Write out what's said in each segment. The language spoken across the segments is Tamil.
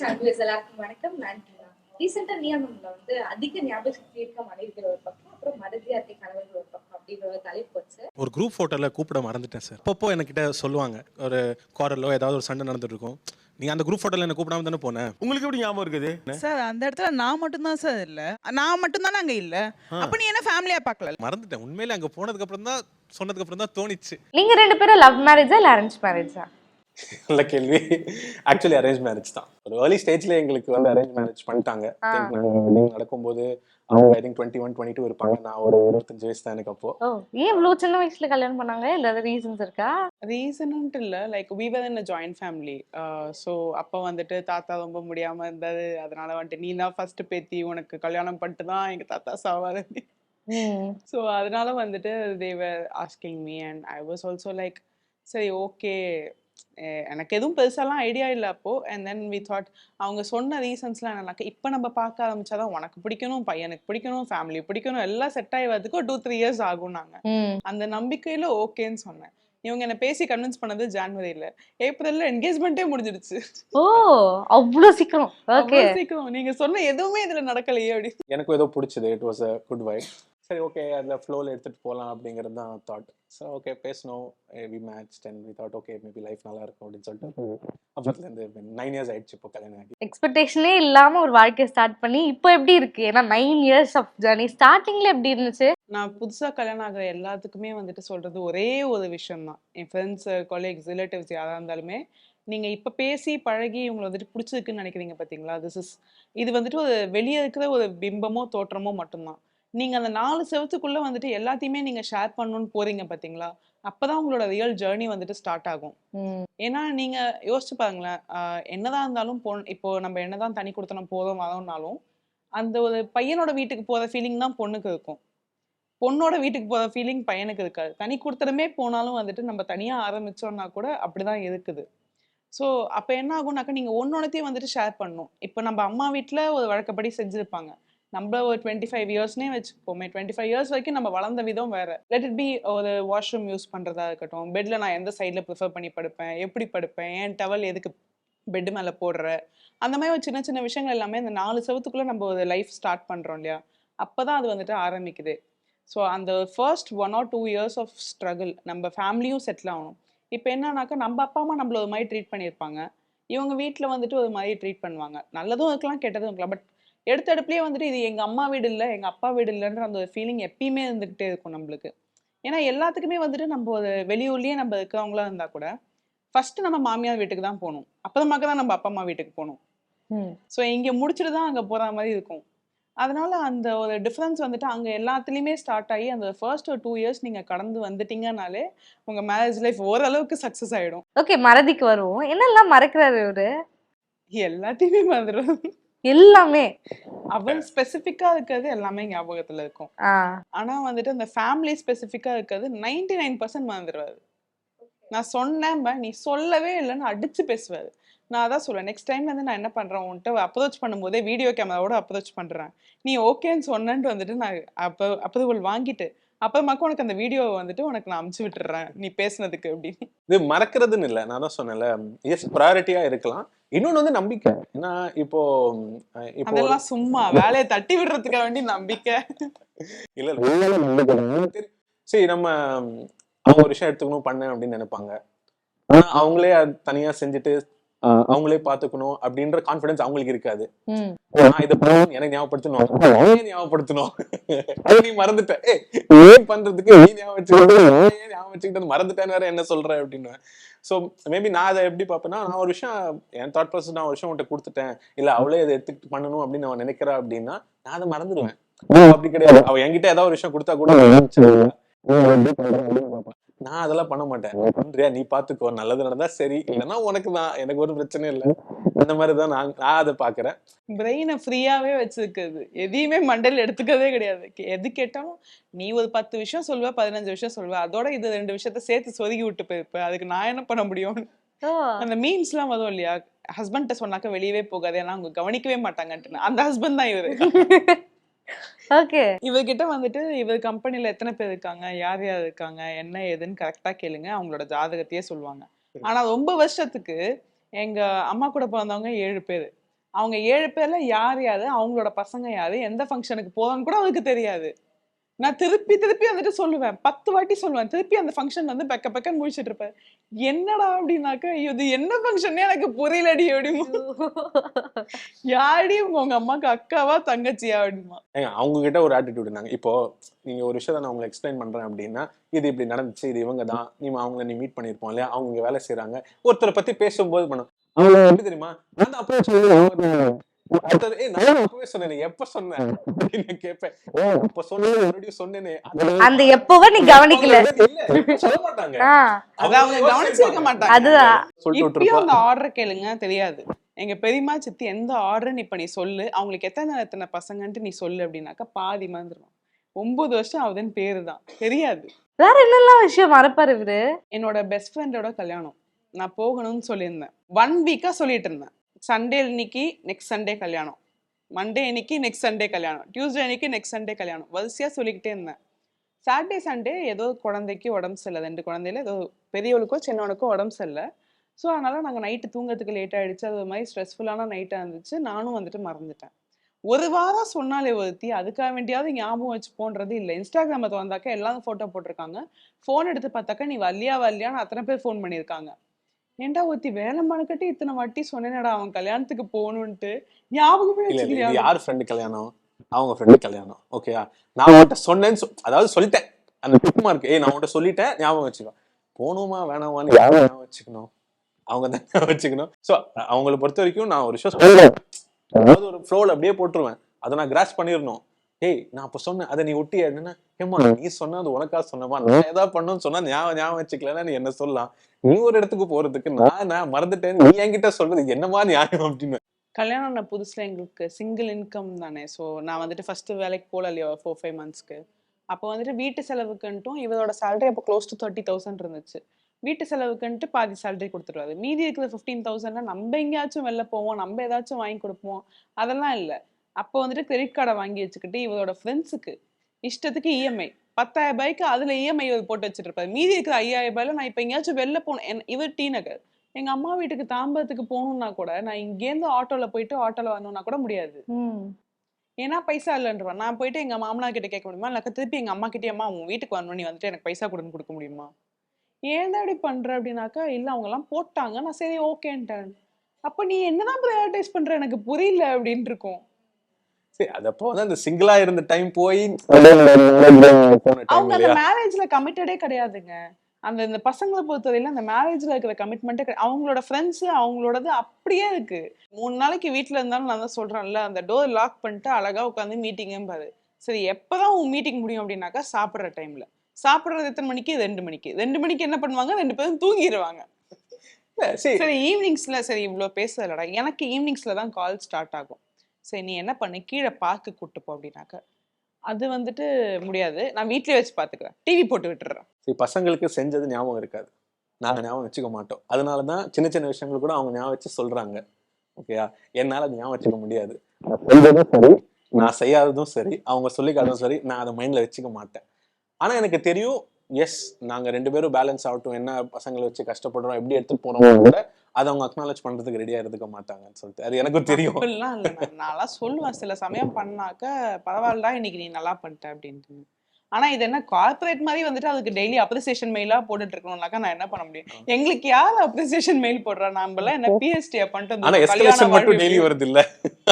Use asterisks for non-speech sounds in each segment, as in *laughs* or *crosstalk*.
எல்லாருக்கும் வணக்கம். நான் ரீசெண்டா நியமம்ல வந்து அதிக ஞாபக சக்தி இருக்க மனைவிகள் ஒரு பக்கம் அப்புறம் மறதியா இருக்க கணவர்கள் ஒரு பக்கம் அப்படின்ற ஒரு தலைப்பு வச்சு ஒரு குரூப் ஃபோட்டோவில் கூப்பிட மறந்துட்டேன் சார் அப்பப்போ என்கிட்ட சொல்லுவாங்க ஒரு குவாரலோ ஏதாவது ஒரு சண்டை நடந்துட்டு இருக்கும் நீ அந்த குரூப் ஃபோட்டோவில் என்ன கூப்பிடாம தானே போனேன் உங்களுக்கு எப்படி ஞாபகம் இருக்குது? சார் அந்த இடத்துல நான் மட்டும்தான் சார் இல்ல. நான் மட்டும்தானே அங்க இல்ல. அப்ப நீ என்ன ஃபேமிலியா பார்க்கல? மறந்துட்டேன். உண்மையிலே அங்கே போனதுக்கு அப்புறம் தான் சொன்னதுக்கு அப்புறம் தான் தோணிச்சு. நீங்க ரெண்டு பேரும் லவ் மேரேஜா இல்ல அரேஞ்ச் மேரேஜா நல்ல கேள்வி. ஆக்சுவலி அரேஞ்ச் மேரேஜ் தான். ஒரு ஏர்லி ஸ்டேஜ்ல எங்களுக்கு வந்து அரேஞ்ச் மேரேஜ் பண்ணிட்டாங்க. Wedding நடக்கும்போது அவங்க I think twenty one twenty two இருப்பாங்க நான் ஒரு இருபத்தஞ்சு வயசு தான் எனக்கு அப்போ. ஏன் இவ்வளவு சின்ன வயசுல கல்யாணம் பண்ணாங்க? இல்ல ரீசன்ஸ் இருக்கா? ரீசன்ட்டு இல்ல. Like we were in a joint family so அப்போ வந்துட்டு தாத்தா ரொம்ப முடியாம இருந்தது. அதனால வந்துட்டு நீ தான் ஃபர்ஸ்ட் பேத்தி. உனக்கு கல்யாணம் பண்ணிட்டு தான் எங்க தாத்தா சாவாரு. ஸோ அதனால வந்துட்டு they were asking me and I was also like சரி ஓகே எனக்கு எதுவும் பெருசாலாம் ஐடியா இல்லை அப்போ. அண்ட் தென் வி தாட் அவங்க சொன்ன ரீசன்ஸ்லாம் என்னன்னாக்க இப்போ நம்ம பார்க்க ஆரம்பிச்சாதான் உனக்கு பிடிக்கணும் பையனுக்கு பிடிக்கணும் ஃபேமிலி பிடிக்கணும் எல்லாம் செட் ஆகி வரதுக்கு ஒரு டூ த்ரீ இயர்ஸ் ஆகும் நாங்க. அந்த நம்பிக்கையில ஓகேன்னு சொன்னேன். இவங்க என்ன பேசி கன்வின்ஸ் பண்ணது ஜான்வரியில. ஏப்ரல்ல என்கேஜ்மெண்ட்டே முடிஞ்சிடுச்சு. ஓ அவ்வளவு சீக்கிரம். ஓகே அவ்வளவு சீக்கிரம். நீங்க சொன்ன எதுவுமே இதுல நடக்கலையே அப்படி எனக்கும் ஏதோ பிடிச்சது. It was a good vibe சரி ஓகே அதில் ஃப்ளோவில் எடுத்துகிட்டு போகலாம் அப்படிங்கிறது தான் தாட் ஸோ ஓகே பேசணும் we match and we thought okay maybe life நல்லா இருக்கும் அப்படின்னு சொல்லிட்டு அப்பத்துலேருந்து நைன் இயர்ஸ் ஆயிடுச்சு இப்போ கல்யாணம் ஆகி. எக்ஸ்பெக்டேஷனே இல்லாம ஒரு வாழ்க்கையை ஸ்டார்ட் பண்ணி இப்போ எப்படி இருக்கு? ஏன்னா நைன் இயர்ஸ் ஆஃப் ஜர்னி ஸ்டார்டிங்ல எப்படி இருந்துச்சு? நான் புதுசா கல்யாணம் ஆகிற எல்லாத்துக்குமே வந்துட்டு சொல்றது ஒரே ஒரு விஷயம் தான். என் ஃப்ரெண்ட்ஸ் கொலீக்ஸ் ரிலேட்டிவ்ஸ் யாரா இருந்தாலுமே நீங்க இப்ப பேசி பழகி இவங்களை வந்துட்டு பிடிச்சிருக்குன்னு நினைக்கிறீங்க பாத்தீங்களா? திஸ் இஸ் இது வந்துட்டு ஒரு வெளியே இருக்கிற ஒரு பிம்பமோ தோற்றமோ மட்டும்தான். நீங்க அந்த நாலு செவத்துக்குள்ள வந்துட்டு எல்லாத்தையுமே நீங்க ஷேர் பண்ணணும்னு போறீங்க பாத்தீங்களா? அப்பதான் உங்களோட ரியல் ஜேர்னி வந்துட்டு ஸ்டார்ட் ஆகும். ஏன்னா நீங்க யோசிச்சு பாருங்களேன். என்னதான் இருந்தாலும் பொன் இப்போ நம்ம என்னதான் தனி கொடுத்தனம் போதும் வரோம்னாலும் அந்த ஒரு பையனோட வீட்டுக்கு போற ஃபீலிங் தான் பொண்ணுக்கு இருக்கும். பொண்ணோட வீட்டுக்கு போற ஃபீலிங் பையனுக்கு இருக்காது. தனி கொடுத்தனமே போனாலும் வந்துட்டு நம்ம தனியா ஆரம்பிச்சோம்னா கூட அப்படிதான் இருக்குது. ஸோ அப்போ என்ன ஆகும்னாக்கா நீங்க ஒன்னொன்னத்தையும் வந்துட்டு ஷேர் பண்ணணும். இப்போ நம்ம அம்மா வீட்டில் ஒரு வழக்கப்படி செஞ்சிருப்பாங்க. நம்ம ஒரு டுவெண்ட்டி ஃபைவ் இயர்ஸ்னே வச்சுப்போமே. டுவெண்ட்டி ஃபைவ் இயர்ஸ் வரைக்கும் நம்ம வளர்ந்த விதம் வேறு. லெட் இட் பி ஒரு வாஷ்ரூம் யூஸ் பண்ணுறதா இருக்கட்டும். பெட்டில் நான் எந்த சைடில் ப்ரிஃபர் பண்ணி படுப்பேன்? எப்படி படுப்பேன்? ஏன் டவல் எதுக்கு பெட்டு மேலே போடுற? அந்த மாதிரி ஒரு சின்ன சின்ன விஷயங்கள் எல்லாமே இந்த நாலு செவத்துக்குள்ளே நம்ம ஒரு லைஃப் ஸ்டார்ட் பண்ணுறோம் இல்லையா? அப்போ தான் அது வந்துட்டு ஆரம்பிக்குது. ஸோ அந்த first one or two years of struggle நம்ம ஃபேமிலியும் செட்டில் ஆகணும். இப்போ என்னன்னாக்கா நம்ம அப்பா அம்மா நம்மள ஒரு மாதிரி ட்ரீட் பண்ணியிருப்பாங்க. இவங்க வீட்டில் வந்துட்டு ஒரு மாதிரி ட்ரீட் பண்ணுவாங்க. நல்லதும் இருக்கலாம் கெட்டதும் இருக்கலாம் பட் எடுத்த அடுப்புலேயே வந்துட்டு இது எங்கள் அம்மா வீடு இல்லை எங்கள் அப்பா வீடு இல்லைன்ற அந்த ஒரு ஃபீலிங் எப்பயுமே இருந்துக்கிட்டே இருக்கும் நம்மளுக்கு. ஏன்னா எல்லாத்துக்குமே வந்துட்டு நம்ம வெளியூர்லேயே நம்ம இருக்கிறவங்களா இருந்தால் கூட ஃபர்ஸ்ட் நம்ம மாமியார் வீட்டுக்கு தான் போகணும். அப்போதான் தான் நம்ம அப்பா அம்மா வீட்டுக்கு போகணும். ஸோ இங்கே முடிச்சுட்டு தான் அங்கே போகிற மாதிரி இருக்கும். அதனால அந்த ஒரு டிஃப்ரென்ஸ் வந்துட்டு அங்கே எல்லாத்துலேயுமே ஸ்டார்ட் ஆகி அந்த ஃபர்ஸ்ட் ஒரு டூ இயர்ஸ் நீங்கள் கடந்து வந்துட்டீங்கனாலே உங்கள் மேரேஜ் லைஃப் ஓரளவுக்கு சக்ஸஸ் ஆகிடும் ஓகே மறதிக்கு வருவோம். என்னெல்லாம் மறக்கிறாரு இவரு? எல்லாத்தையுமே மறந்துடும் எல்லாமே. அவன் ஸ்பெசிஃபிக்காக இருக்கிறது எல்லாமே ஞாபகத்தில் இருக்கும். ஆ. ஆனால் வந்துட்டு அந்த ஃபேமிலி ஸ்பெசிஃபிக்காக இருக்கிறது நைன்டி நைன் பர்சன்ட் மறந்துடுவாரு நான் சொன்னேன் நீ சொல்லவே இல்லைன்னு அடிச்சு பேசுவாரு. நான் அதான் சொல்லுவேன் நெக்ஸ்ட் டைம்ல இருந்து நான் என்ன பண்றேன்? உன்கிட்ட அப்ரோச் பண்ணும்போதே வீடியோ கேமராவோட அப்ரோச் பண்றேன். நீ ஓகேன்னு சொன்னேன்ட்டு வந்துட்டு நான் அப்போ அப்ரூவல் வாங்கிட்டு அப்புறமாக்கு உனக்கு அந்த வீடியோ வந்துட்டு உனக்கு நான் அமுச்சு விட்டுறேன். நீ பேசுனதுக்கு அப்படின்னு. இது மறக்கிறதுன்னு இல்லை. நான் தான் சொன்னேன்ல எஸ் ப்ரையாரிட்டியா இருக்கலாம். இன்னொன்று வந்து நம்பிக்கை. ஏன்னா இப்போ இப்போ அதெல்லாம் சும்மா வேலையை தட்டி விடுறதுக்காக வேண்டி நம்பிக்கை. இல்ல நம்பிக்கை. சரி நம்ம அவங்க ஒரு விஷயம் எடுத்துக்கணும் பண்ணேன் அப்படின்னு நினைப்பாங்க. ஆனா அவங்களே தனியா செஞ்சுட்டு அவங்களே பாத்துக்கணும் அப்படின்ற கான்ஃபிடன்ஸ் அவங்களுக்கு இருக்காது நான் இதை எனக்கு ஞாபகப்படுத்தணும் ஞாபகப்படுத்தணும் நீ மறந்துட்ட ஏய் நீ பண்றதுக்கு நீ ஞாபகம் வச்சுக்கிட்டு நான் ஏன் ஞாபகம் வச்சுக்கிட்டு மறந்துட்டேன்னு வேற என்ன சொல்ற அப்படின்னு ஸோ மேபி நான் அதை எப்படி பார்ப்பேன்னா நான் ஒரு விஷயம் என் தாட் ப்ராசஸ் நான் ஒரு விஷயம் உன்கிட்ட கொடுத்துட்டேன் இல்ல அவளே அதை எடுத்துக்கிட்டு பண்ணணும் அப்படின்னு அவன் நினைக்கிறா அப்படின்னா நான் அதை மறந்துடுவேன் அப்படி கிடையாது அவ என்கிட்ட ஏதாவது ஒரு விஷயம் கொடுத்தா கூட நான் அதெல்லாம் பண்ண மாட்டேன். நீ பண்றியா நீ பாத்துக்கோ. நல்லது நடந்தா சரி. இல்லைன்னா உனக்கு தான். எனக்கு ஒரு பிரச்சனை இல்லை. அந்த மாதிரி தான் நான் நான் அதை பாக்குறேன். பிரெயினை ஃப்ரீயாவே வச்சிருக்குது. எதையுமே மண்டையில எடுத்துக்கவே கிடையாது. எது கேட்டாலும் நீ ஒரு பத்து விஷயம் சொல்லுவ பதினஞ்சு விஷயம் சொல்லுவ. அதோட இது ரெண்டு விஷயத்த சேர்த்து சொருகி விட்டு போயிருப்ப. அதுக்கு நான் என்ன பண்ண முடியும்? அந்த மீம்ஸ்லாம் வரும் இல்லையா? ஹஸ்பண்ட்ட சொன்னாக்க வெளியவே போகாது. ஏன்னா அவங்க கவனிக்கவே மாட்டாங்கன்ட்டு. அந்த ஹஸ்பண்ட் தான் இவரு. *laughs* ஓகே. இவர்கிட்ட வந்துட்டு இவர் கம்பெனில எத்தனை பேர் இருக்காங்க யார் யார் இருக்காங்க என்ன ஏதுன்னு கரெக்டா கேளுங்க அவங்களோட ஜாதகத்தையே சொல்லுவாங்க. ஆனா ரொம்ப வருஷத்துக்கு எங்க அம்மா கூட பிறந்தவங்க ஏழு பேர். அவங்க ஏழு பேர்ல யார் யாரு அவங்களோட பசங்க யாரு எந்த ஃபங்க்ஷனுக்கு போகணும்னு கூட அவருக்கு தெரியாது. நான் திருப்பி திருப்பி வந்துட்டு சொல்லுவேன். பத்து வாட்டி சொல்லுவேன். திருப்பி அந்த ஃபங்க்ஷன் வந்து பெக்க பெக்கன்னு முடிச்சிட்டு இருப்பேன். என்னடா அப்படின்னாக்கா இது என்ன ஃபங்க்ஷன் எனக்கு புரியலடி அப்படிமா. யாடி உங்க அம்மாக்கு அக்காவா தங்கச்சியா அப்படிமா. அவங்க கிட்ட ஒரு ஆட்டிடியூட் இருந்தாங்க இப்போ நீங்க ஒரு விஷயத்த நான் உங்களுக்கு எக்ஸ்பிளைன் பண்றேன் அப்படின்னா இது இப்படி நடந்துச்சு இது இவங்க தான் நீ அவங்கள நீ மீட் பண்ணிருப்போம் இல்லையா? அவங்க இங்க வேலை செய்றாங்க. ஒருத்தரை பத்தி பேசும்போது பண்ணும். அவங்க எப்படி தெரியுமா? நான் அப்ப அந்த எப்பவோ நீ கவனிக்கல. இல்ல, இல்ல, சொல்ல மாட்டாங்க. ஆ, அது அவங்க கவனிச்சிருக்க மாட்டாங்க. ஆர்டர் கேளுங்க தெரியாது. எங்க பெரியம்மா சித்தி எந்த ஆர்டர்னு இப்ப நீ சொல்லு அவங்களுக்கு எத்தனை எத்தனை பசங்கன்ட்டு நீ சொல்லு அப்படின்னாக்கா பாதி மறந்துடும் ஒன்பது வருஷம் ஆகுதுன்னு பேரு தான் தெரியாது. வேற என்னெல்லாம் விஷயம் மறப்பாரு இவரு? என்னோட பெஸ்ட் ஃப்ரெண்டோட கல்யாணம். நான் போகணும்னு சொல்லியிருந்தேன். ஒன் வீக்கா சொல்லிட்டு இருந்தேன். சண்டே இன்னைக்கு நெக்ஸ்ட் சண்டே கல்யாணம். மண்டே இன்னைக்கு நெக்ஸ்ட் சண்டே கல்யாணம். டியூஸ்டே அன்னைக்கு நெக்ஸ்ட் சண்டே கல்யாணம். வரிசையாக சொல்லிக்கிட்டே இருந்தேன். சாட்டர்டே சண்டே ஏதோ குழந்தைக்கு உடம்பு சரியில்லை. ரெண்டு குழந்தையில ஏதோ பெரியவளுக்கோ சின்னவனுக்கோ உடம்பு சரியில்லை. ஸோ அதனால் நாங்கள் நைட்டு தூங்கறதுக்கு லேட் ஆகிடுச்சு அது ஒரு மாதிரி ஸ்ட்ரெஸ்ஃபுல்லான நைட்டாக இருந்துச்சு. நானும் வந்துட்டு மறந்துட்டேன். ஒரு வாரம் சொன்னாலே ஒருத்தி அதுக்காக வேண்டியாவது ஞாபகம் வச்சு போன்றது இல்லை. இன்ஸ்டாகிராமை வந்தாக்கா எல்லாரும் ஃபோட்டோ போட்டிருக்காங்க. ஃபோன் எடுத்து பார்த்தாக்கா நீ வல்லியா வல்லியான்னு அத்தனை பேர் ஃபோன் பண்ணியிருக்காங்க. ஏன்டா ஒருத்தி வேலை மனுக்கட்டி இத்தனை வாட்டி சொன்னேனடா அவன் கல்யாணத்துக்கு போகணுன்ட்டு? ஞாபகமே இல்ல யார் ஃப்ரெண்டு கல்யாணம்? அவங்க ஃப்ரெண்டு கல்யாணம் ஓகேயா நான் உன்கிட்ட சொன்னேன்னு சொ- அதாவது சொல்லிட்டேன். அந்த டிப் மார்க் ஏய் நான் உன்கிட்ட சொல்லிட்டேன் ஞாபகம் வச்சுக்கோ. போகணுமா வேணாமான்னு யாரும் ஞாபகம் வச்சுக்கணும். அவங்க தான் ஞாபகம் வச்சுக்கணும். ஸோ அவங்கள பொறுத்த வரைக்கும் நான் ஒரு விஷயம் சொல்லுவேன் அதாவது ஒரு ஃப்ளோல அப்படியே போட்டுருவேன். அதை நான் கிராஸ் பண்ணிடணும். ஏய் நான் அப்ப சொன்னேன் அதை நீ ஒட்டி என்னன்னா ஏமா நீ சொன்னா அது உனக்கா சொன்னமா நான் ஏதாவது பண்ணணும்னு சொன்னா ஞாபகம் ஞாபகம் வச்சுக்கலன்னா நீ என்ன சொல்லலாம்? நீ ஒரு இடத்துக்கு போறதுக்கு நான் நான் மறந்துட்டேன். நீ என்கிட்ட சொல்றது என்னமா நியாயம்? அப்படின்னு. கல்யாணம் ஆன புதுசுல எங்களுக்கு சிங்கிள் இன்கம் தானே. ஸோ நான் வந்துட்டு ஃபர்ஸ்ட் வேலைக்கு போகல இல்லையா ஃபோர் ஃபைவ் மந்த்ஸ்க்கு அப்போ வந்துட்டு வீட்டு செலவுக்குன்ட்டும் இவரோட சேலரி அப்போ க்ளோஸ் டு தேர்ட்டி தௌசண்ட் இருந்துச்சு. வீட்டு செலவுக்குன்ட்டு பாதி சேலரி கொடுத்துருவாரு. மீதி இருக்கிற ஃபிஃப்டீன் தௌசண்ட்னா நம்ம எங்கேயாச்சும் வெளில போவோம் நம்ம ஏதாச்சும் வாங்கி கொடுப்போம். அதெல்லாம் இல்லை. அப்போ வந்துட்டு கிரெடிட் கார்டை வாங்கி வச்சுக்கிட்டு இவரோட ஃப்ரெண்ட்ஸுக்கு இஷ்டத்துக்கு E இஎம்ஐ பத்தாயிரம் ரூபாய்க்கு அதுல இஎம்ஐ போட்டு வச்சுட்டு இருப்பாரு மீதி இருக்கிற ஐயாயிரம் ரூபாயில நான் இப்போ எங்கேயாச்சும் வெளில போனேன் இவர் டி நகர். எங்க அம்மா வீட்டுக்கு தாம்பரத்துக்கு போகணும்னா கூட நான் இங்கேருந்து ஆட்டோல போயிட்டு ஆட்டோல வரணும்னா கூட முடியாது. ஏன்னா பைசா இல்லைன்றவன் நான் போயிட்டு எங்க மாமனார் கிட்ட கேட்க முடியுமா? இல்லை திருப்பி எங்க அம்மா கிட்டே அம்மா உன் வீட்டுக்கு வரணும். நீ வந்துட்டு எனக்கு பைசா கொடுன்னு கொடுக்க முடியுமா? ஏன்டா இப்படி பண்ற? அப்படின்னாக்கா இல்ல அவங்க எல்லாம் போட்டாங்க. நான் சரி ஓகேன்ட்டேன். அப்ப நீ என்னதான் ப்ரையாரிட்டைஸ் பண்ற? எனக்கு புரியல அப்படின்னு இருக்கும். சரி அது அப்போ வந்து அந்த சிங்கிளா இருந்த டைம் போய் அவங்க அந்த மேரேஜ்ல கமிட்டடே கிடையாதுங்க. அந்த இந்த பசங்களை பொறுத்தவரையில அந்த மேரேஜ்ல இருக்கிற கமிட்மெண்ட்டே அவங்களோட ஃப்ரெண்ட்ஸ் அவங்களோடது அப்படியே இருக்கு. மூணு நாளைக்கு வீட்ல இருந்தாலும் நான் தான் சொல்றேன்ல அந்த டோர் லாக் பண்ணிட்டு அழகா உட்காந்து மீட்டிங்கும் பாரு. சரி எப்பதான் உன் மீட்டிங் முடியும் அப்படின்னாக்கா சாப்பிடுற டைம்ல சாப்பிடுறது எத்தனை மணிக்கு? ரெண்டு மணிக்கு. ரெண்டு மணிக்கு என்ன பண்ணுவாங்க? ரெண்டு பேரும் தூங்கிடுவாங்க சரி. ஈவினிங்ஸ்ல சரி இவ்வளோ பேசுறலடா எனக்கு ஈவினிங்ஸ்ல தான் கால் ஸ்டார்ட் ஆகும். சரி நீ என்ன பண்ணு? கீழே பார்க்கு கூப்பிட்டு போ அப்படின்னாக்க அது வந்துட்டு முடியாது. நான் வீட்லயே வச்சு பாத்துக்கிறேன். டிவி போட்டு விட்டுறேன். சரி பசங்களுக்கு செஞ்சது ஞாபகம் இருக்காது. நாங்கள் ஞாபகம் வச்சுக்க மாட்டோம். அதனால தான் சின்ன சின்ன விஷயங்கள் கூட அவங்க ஞாபகம் வச்சு சொல்றாங்க. ஓகேயா என்னால அது ஞாபகம் வச்சுக்க முடியாது. நான் செஞ்சதும் சரி நான் செய்யாததும் சரி அவங்க சொல்லிக்காததும் சரி நான் அதை மைண்ட்ல வச்சுக்க மாட்டேன். ஆனா எனக்கு தெரியும் எஸ் நாங்க ரெண்டு பேரும் பேலன்ஸ் ஆகட்டும். என்ன பசங்களை வச்சு கஷ்டப்படுறோம் எப்படி எடுத்துட்டு போறோம் கூட அதை அவங்க அக்னாலேஜ் பண்றதுக்கு ரெடியா இருந்துக்க மாட்டாங்கன்னு சொல்லிட்டு. அது எனக்கும் தெரியும். நான்லாம் சொல்லுவேன். சில சமயம் பண்ணாக்க பரவாயில்லடா இன்னைக்கு நீ நல்லா பண்ணிட்ட அப்படின்ட்டு. ஆனா இது என்ன கார்ப்பரேட் மாதிரி வந்துட்டு அதுக்கு டெய்லி அப்ரிசியேஷன் மெயிலா போட்டுட்டு இருக்கணும்னாக்கா நான் என்ன பண்ண முடியும்? எங்களுக்கு யார் அப்ரிசியேஷன் மெயில் போடுறா? நாமெல்லாம் என்ன பிஎஸ்டி பண்ணிட்டு மட்டும் டெய்லி வருது இல்ல.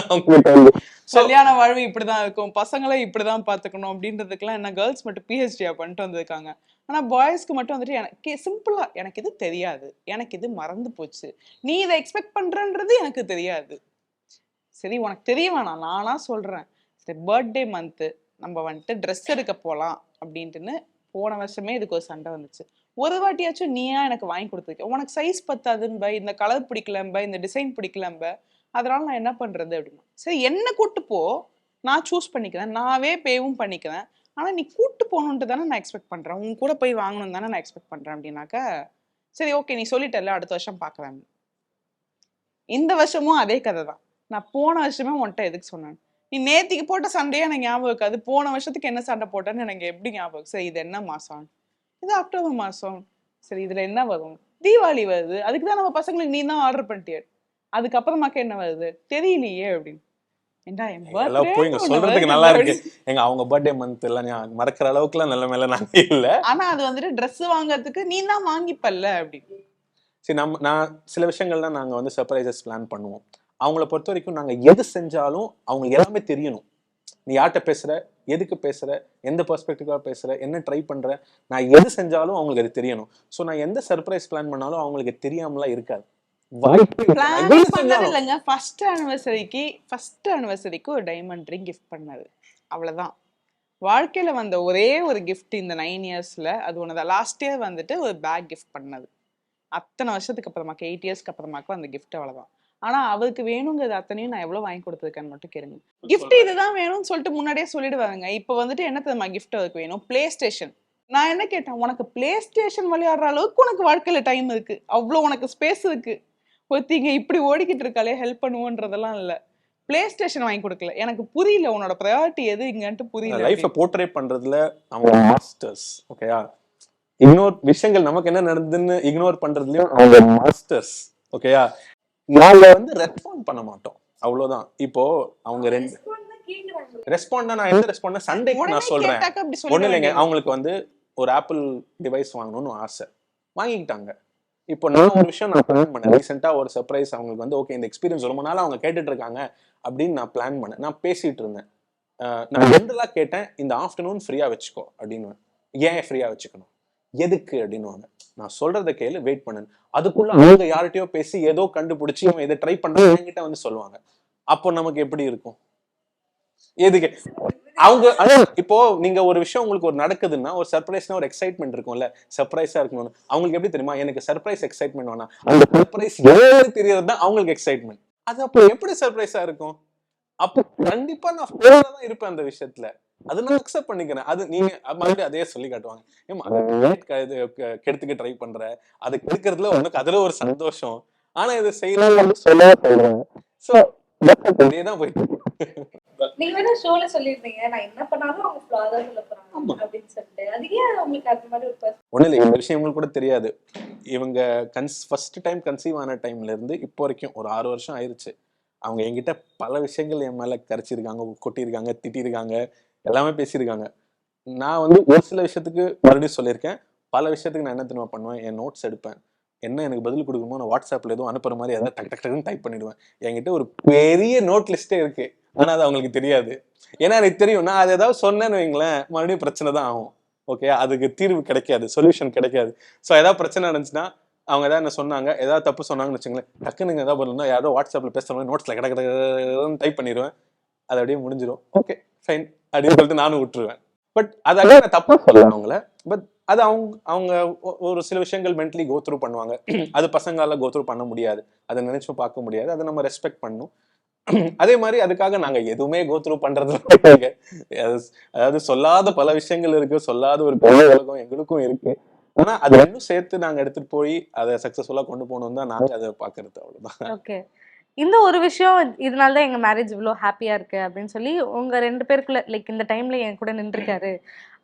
அவங்ககிட்ட *laughs* கல்யாண வாழ்வு இப்படிதான் இருக்கும். பசங்களை இப்படிதான் பாத்துக்கணும். அப்படின்றதுக்கெல்லாம் என்ன கேர்ள்ஸ் மட்டும் பிஹெச்டியா பண்ணிட்டு வந்திருக்காங்க. ஆனா பாய்ஸ்க்கு மட்டும் வந்துட்டு எனக்கு சிம்பிளா எனக்கு இது தெரியாது. எனக்கு இது மறந்து போச்சு. நீ இதை எக்ஸ்பெக்ட் பண்றன்றது எனக்கு தெரியாது. சரி உனக்கு தெரிய வேணாம். நானா சொல்றேன். சரி பர்த்டே மந்த்து நம்ம வந்துட்டு ட்ரெஸ் எடுக்க போலாம் அப்படின்ட்டுன்னு போன வருஷமே இதுக்கு ஒரு சண்டை வந்துச்சு. ஒரு வாட்டியாச்சும் நீயா எனக்கு வாங்கி கொடுத்துருக்க? உனக்கு சைஸ் பத்தாதும்ப. இந்த கலர் பிடிக்கலம்ப. இந்த டிசைன் பிடிக்கலம்ப. அதனால நான் என்ன பண்ணுறது அப்படின்னா சரி என்ன கூட்டு போ. நான் சூஸ் பண்ணிக்கிறேன். நாவே பேவும் பண்ணிக்கிறேன் ஆனால் நீ கூட்டு போகணுன்ட்டு தானே நான் எக்ஸ்பெக்ட் பண்ணுறேன் உன் கூட போய் வாங்கணும் தானே நான் எக்ஸ்பெக்ட் பண்ணுறேன் அப்படின்னாக்கா சரி ஓகே நீ சொல்லிட்டல அடுத்த வருஷம் பார்க்கலாம் இந்த வருஷமும் அதே கதை தான். நான் போன வருஷமே உன்கிட்ட எதுக்கு சொன்னேன்? நீ நேத்திக்கு போட்ட சண்டையே எனக்கு ஞாபகம் இருக்காது. போன வருஷத்துக்கு என்ன சண்டை போட்டேன்னு எனக்கு எப்படி ஞாபகம் சரி இது என்ன மாதம் இது அக்டோபர் மாதம் சரி இதில் என்ன வரும்? தீபாவளி வருது. அதுக்கு தான் நம்ம பசங்களுக்கு நீ தான் ஆர்டர் பண்ணிட்டிய. அதுக்கப்புறமாக்க என்ன வருது? தெரியலையே அப்படின்னு. சொல்றதுக்கு நல்லா இருக்கு. எங்க அவங்க பர்த்டே மந்த் எல்லாம் மறக்கிற அளவுக்குலாம் நல்ல மேல நாங்க இல்ல. ஆனா அது வந்துட்டு Dress வாங்குறதுக்கு நீ தான் வாங்கிப்பல்ல அப்படி சரி நம்ம நான் சில விஷயங்கள்லாம் நாங்க வந்து சர்ப்ரைசஸ் பிளான் பண்ணுவோம். அவங்கள பொறுத்த வரைக்கும் நாங்க எது செஞ்சாலும் அவங்களுக்கு எல்லாமே தெரியணும். நீ யார்கிட்ட பேசுற? எதுக்கு பேசுற? எந்த பெர்ஸ்பெக்டிவா பேசுற? என்ன ட்ரை பண்ற? நான் எது செஞ்சாலும் அவங்களுக்கு அது தெரியணும். ஸோ நான் எந்த சர்ப்ரைஸ் பிளான் பண்ணாலும் அவங்களுக்கு தெரியாமலாம் இருக்காது. நான் பிளானே பண்ணது இல்லைங்க. ஃபர்ஸ்ட் ஆனிவர்சரிக்கு ஃபர்ஸ்ட் ஆனிவர்சரிக்கு ஒரு டைமண்ட் ரிங் கிஃப்ட் பண்ணது. அவ்வளவுதான். வாழ்க்கையில வந்த ஒரே ஒரு gift இந்த நைன் இயர்ஸ்ல அது ஒன்று லாஸ்ட் இயர் வந்துட்டு ஒரு பேக் gift பண்ணது. அத்தனை வருஷத்துக்கு அப்புறமாக்க எயிட் இயர்ஸ்க்கு அப்புறமாக்க அந்த gift அவ்வளவுதான். ஆனா அவருக்கு வேணுங்கிறது அத்தனையும் நான் எவ்வளவு வாங்கி கொடுத்துருக்கேன்னு மட்டும் கேளுங்க. gift இதுதான் வேணும்னு சொல்லிட்டு முன்னாடியே சொல்லிடுவாங்க இப்போ வந்துட்டு என்ன தெரியுமா gift அவருக்கு வேணும்? பிளே ஸ்டேஷன் நான் என்ன கேட்டேன்? உனக்கு பிளே ஸ்டேஷன் விளையாடுற அளவுக்கு உனக்கு வாழ்க்கையில டைம் இருக்கு. அவ்வளோ உனக்கு ஸ்பேஸ் இருக்கு. ஒருத்திங்க இப்படி ஓடிக்கிட்டு இருக்காளே ஹெல்ப் பண்ணுவோன்றதெல்லாம் இல்ல. பிளே ஸ்டேஷன் வாங்கி கொடுக்கல. எனக்கு புரியல உன்னோட ப்ரையாரிட்டி எது இங்கன்ட்டு புரியல லைஃப்பை அப்படின்னு. போர்ட்ரேட் பண்றதுல அவங்க மாஸ்டர்ஸ் ஓகேயா இக்னோர் விஷயங்கள் நமக்கு என்ன நடந்ததுன்னு இக்னோர் பண்றதுலயும் அவங்க மாஸ்டர்ஸ் ஓகேயா நாங்க வந்து ரெஸ்பாண்ட் பண்ண மாட்டோம். அவ்வளவுதான். இப்போ அவங்க ரெண்டு. ரெஸ்பாண்ட் நான் எந்த ரெஸ்பாண்ட் உடனே நான் சொல்றேன். ஒண்ணு இல்லைங்க. அவங்களுக்கு வந்து ஒரு ஆப்பிள் டிவைஸ் வாங்கணும்னு ஆசை. வாங்கிக்கிட்டாங்க. இப்போ நான் ஒரு விஷயம் நான் பிளான் பண்ணேன். ரீசெண்டா ஒரு சர்ப்ரைஸ் அவங்களுக்கு வந்து ஓகே இந்த எக்ஸ்பீரியன்ஸ் ரொம்ப நாள் அவங்க கேட்டுட்டு இருக்காங்க அப்படின்னு நான் பிளான் பண்ணேன். நான் பேசிட்டு இருந்தேன். நான் ஜென்ரலா கேட்டேன் இந்த ஆஃப்டர்நூன் ஃப்ரீயா வச்சுக்கோ அப்படின்னு ஏன் ஃப்ரீயா வச்சுக்கணும்? எதுக்கு அப்படின்னு நான் சொல்றத கேளு வெயிட் பண்ணு அதுக்குள்ள அவங்க யார்கிட்டயோ பேசி ஏதோ கண்டுபிடிச்சி இவன் இதை ட்ரை பண்றேன் என்கிட்ட வந்து சொல்லுவாங்க. அப்போ நமக்கு எப்படி இருக்கும்? எதுக்கு? அவங்க இப்போ நீங்க ஒரு விஷயம் உங்களுக்கு ஒரு நடக்குதுன்னா ஒரு சர்ப்ரைஸ்னா ஒரு எக்ஸைட்மெண்ட் இருக்கும்ல. சர்ப்ரைஸா இருக்கணும்னு. அவங்களுக்கு எப்படி தெரியுமா? எனக்கு சர்ப்ரைஸ் எக்ஸைட்மெண்ட் வேணாம். அந்த சர்ப்ரைஸ் ஏன்னு தெரியறது தான் அவங்களுக்கு எக்ஸைட்மெண்ட் அது அப்போ எப்படி சர்ப்ரைஸா இருக்கும்? அப்போ கண்டிப்பா நான் தான் இருப்பேன் அந்த விஷயத்துல. அது நான் அக்செப்ட் பண்ணிக்கிறேன். அது நீங்க மறுபடியும் அதே சொல்லி காட்டுவாங்க. ஏமா அதை கெடுத்துக்க ட்ரை பண்ற? அது கெடுக்கிறதுல உனக்கு அதுல ஒரு சந்தோஷம். ஆனா இதை செய்யலாம் சொல்ல சொல்றேன் சோ அதே தான் போயிட்டு. *laughs* நீங்க வேணா ஷோல சொல்லிருந்தீங்க. நான் என்ன பண்ணாலும் அவங்க ஃபிளா தான் சொல்ல போறாங்க அப்படின்னு சொல்லிட்டு. அது ஏன் உங்களுக்கு அந்த மாதிரி ஒரு person- ஒன்றும் இல்லை. இந்த விஷயம் உங்களுக்கு கூட தெரியாது. இவங்க கன்ஸ் ஃபர்ஸ்ட் டைம் கன்சீவ் ஆன டைம்ல இருந்து இப்போ வரைக்கும் ஒரு ஆறு வருஷம் ஆயிருச்சு. அவங்க என்கிட்ட பல விஷயங்கள் என் மேல கரைச்சிருக்காங்க கொட்டியிருக்காங்க திட்டியிருக்காங்க எல்லாமே பேசியிருக்காங்க. நான் வந்து ஒரு சில விஷயத்துக்கு மறுபடியும் சொல்லியிருக்கேன். பல விஷயத்துக்கு நான் என்ன தெரியுமா பண்ணுவேன்? என் நோட்ஸ் எடுப்பேன். என்ன எனக்கு பதில் கொடுக்கணுமோ நான் வாட்ஸ்அப்ல எதுவும் அனுப்புற மாதிரி ஏதாவது டக் டக் டக்குன்னு டைப் பண்ணிடுவேன். என்கிட்ட ஒரு பெரிய நோட் லிஸ்டே இருக்கு. ஆனா அது அவங்களுக்கு தெரியாது. ஏன்னா எனக்கு தெரியும் நான் அது ஏதாவது சொன்னேன்னு வைங்களேன் மறுபடியும் பிரச்சனை தான் ஆகும். ஓகே அதுக்கு தீர்வு கிடைக்காது சொல்யூஷன் கிடைக்காது. ஸோ ஏதாவது பிரச்சனை நடந்துச்சுன்னா அவங்க ஏதாவது என்ன சொன்னாங்க ஏதாவது தப்பு சொன்னாங்கன்னு வச்சுங்களேன் டக்குன்னு ஏதாவது பண்ணணும்னா யாரோ வாட்ஸ்அப்ல பேசுற நோட்ஸில் நோட்ஸ்ல கிட கிடன்னு டைப் பண்ணிடுவேன் அது அப்படியே முடிஞ்சிடும் ஓகே ஃபைன் அப்படின்னு சொல்லிட்டு நானும் விட்டுருவேன். பட் அது அப்படியே நான் தப்பாக சொல்லலாம் அவங்கள. பட் அது அவங்க அவங்க ஒரு சில விஷயங்கள் மென்டலி கோத்ரூ பண்ணுவாங்க. அது பசங்களால கோத்ரூ பண்ண முடியாது. அதை நினச்சி பார்க்க முடியாது. அதை நம்ம ரெஸ்பெக்ட் பண்ணணும் அதே மாதிரி அதுக்காக நாங்க எதுவுமே கோ த்ரூ பண்றது அதாவது சொல்லாத பல விஷயங்கள் இருக்கு சொல்லாத ஒரு உலகம் எங்களுக்கும் இருக்கு. ஆனா அது ரெண்டும் சேர்த்து நாங்க எடுத்துட்டு போய் அதை சக்சஸ்ஃபுல்லா கொண்டு போகணும் தான் நாங்க அதை பாக்குறது அவ்வளவுதான். ஓகே இந்த ஒரு விஷயம் இதனால தான் எங்க மேரேஜ் இவ்வளோ ஹாப்பியா இருக்கு அப்படின்னு சொல்லி உங்க ரெண்டு பேருக்குள்ள லைக் இந்த டைம்ல என் கூட நின்றுருக்காரு.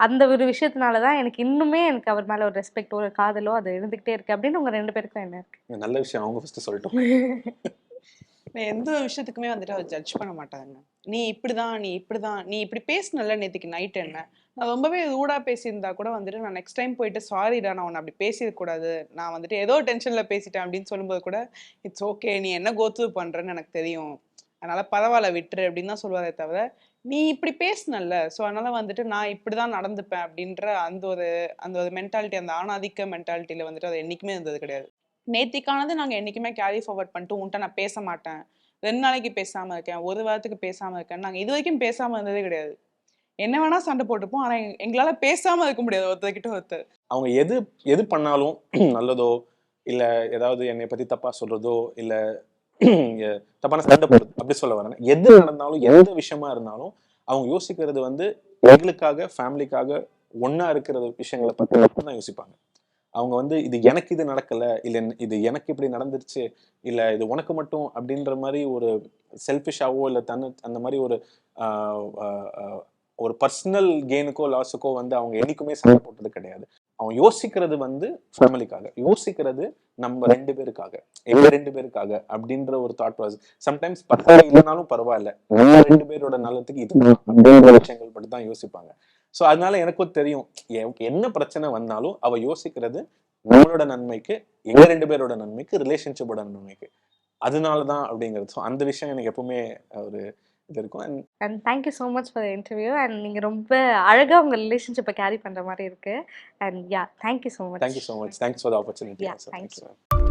அந்த ஒரு விஷயத்தினால தான் எனக்கு இன்னுமே எனக்கு அவர் மேல ஒரு ரெஸ்பெக்ட் ஒரு காதலோ அது இருந்துகிட்டே இருக்கு அப்படின்னு உங்க ரெண்டு பேருக்கும் என்ன இருக்கு? நல்ல விஷயம் அவங்க ஃபர்ஸ்ட் சொல்லிட்டோம். *laughs* எந்த ஒரு விஷயத்துக்குமே வந்துட்டு அவர் ஜட்ஜ் பண்ண மாட்டாங்க. நீ இப்படிதான் நீ இப்படிதான் நீ இப்படி பேசினல நேற்றுக்கு நைட் என்ன? நான் ரொம்பவே ரூடா பேசியிருந்தா கூட வந்துட்டு நான் நெக்ஸ்ட் டைம் போயிட்டு சாரிடா நான் உன்னை அப்படி பேசியிருக்கூடாது நான் வந்துட்டு ஏதோ டென்ஷன்ல பேசிட்டேன் அப்படின்னு சொல்லும்போது கூட இட்ஸ் ஓகே நீ என்ன கோத்து பண்றேன்னு எனக்கு தெரியும். அதனால பரவாயில்ல விட்டுரு அப்படின்னு தான் சொல்லுவாரே தவிர நீ இப்படி பேசினல்ல. ஸோ அதனால வந்துட்டு நான் இப்படிதான் நடந்துப்பேன் அப்படின்ற அந்த ஒரு அந்த ஒரு மென்டாலிட்டி அந்த ஆணாதிக்க மென்டாலிட்டியில வந்துட்டு அது என்றைக்குமே இருந்தது கிடையாது. நேத்திக்கானது நாங்கள் என்றைக்குமே கேரி ஃபார்வர்ட் பண்ணிட்டு உன்கிட்ட நான் பேச மாட்டேன். ரெண்டு நாளைக்கு பேசாமல் இருக்கேன் ஒரு வாரத்துக்கு பேசாமல் இருக்கேன். நாங்கள் இது வரைக்கும் பேசாமல் இருந்ததே கிடையாது. என்ன வேணா சண்டை போட்டுப்போம் ஆனால் எங்களால் பேசாமல் இருக்க முடியாது ஒருத்தர்கிட்ட ஒருத்தர். அவங்க எது எது பண்ணாலும் *clears throat* நல்லதோ இல்ல ஏதாவது என்னை பத்தி தப்பா சொல்றதோ இல்ல தப்பான சண்டை போடுறது அப்படி சொல்ல வரேன். எது நடந்தாலும் எந்த விஷயமா இருந்தாலும் அவங்க யோசிக்கிறது வந்து எங்களுக்காக ஃபேமிலிக்காக ஒண்ணா இருக்கிற விஷயங்களை பத்தி மட்டும் தான் யோசிப்பாங்க. அவங்க வந்து இது எனக்கு இது நடக்கல இல்ல இது எனக்கு இப்படி நடந்துருச்சு இல்ல இது உனக்கு மட்டும் அப்படின்ற மாதிரி ஒரு செல்ஃபிஷாவோ இல்ல தன்னு அந்த மாதிரி ஒரு ஒரு பர்சனல் கெயினுக்கோ லாஸுக்கோ வந்து அவங்க என்னைக்குமே சண்டை போட்டது கிடையாது. அவன் யோசிக்கிறது வந்து ஃபேமிலிக்காக யோசிக்கிறது நம்ம ரெண்டு பேருக்காக. எங்க ரெண்டு பேருக்காக அப்படின்ற ஒரு தாட் ப்ராசஸ் சம்டைம்ஸ் பசங்க இல்லைனாலும் பரவாயில்ல. நம்ம ரெண்டு பேரோட நல்லதுக்கு இது அப்படின்ற விஷயங்கள் மட்டும் தான் யோசிப்பாங்க. ஸோ அதனால எனக்கும் தெரியும் என்ன பிரச்சனை வந்தாலும் அவ யோசிக்கிறது நம்மளோட நன்மைக்கு எங்க ரெண்டு பேரோட நன்மைக்கு ரிலேஷன்ஷிப்போட நன்மைக்கு. அதனால தான் அப்படிங்கிறது. ஸோ அந்த விஷயம் எனக்கு எப்பவுமே ஒரு இது இருக்கும். And and thank you so much for interview and நீங்கள் ரொம்ப அழகாக உங்கள் ரிலேஷன்ஷிப்பை கேரி பண்ணுற மாதிரி இருக்கு. And yeah thank you so much thank you so much thanks for opportunity you.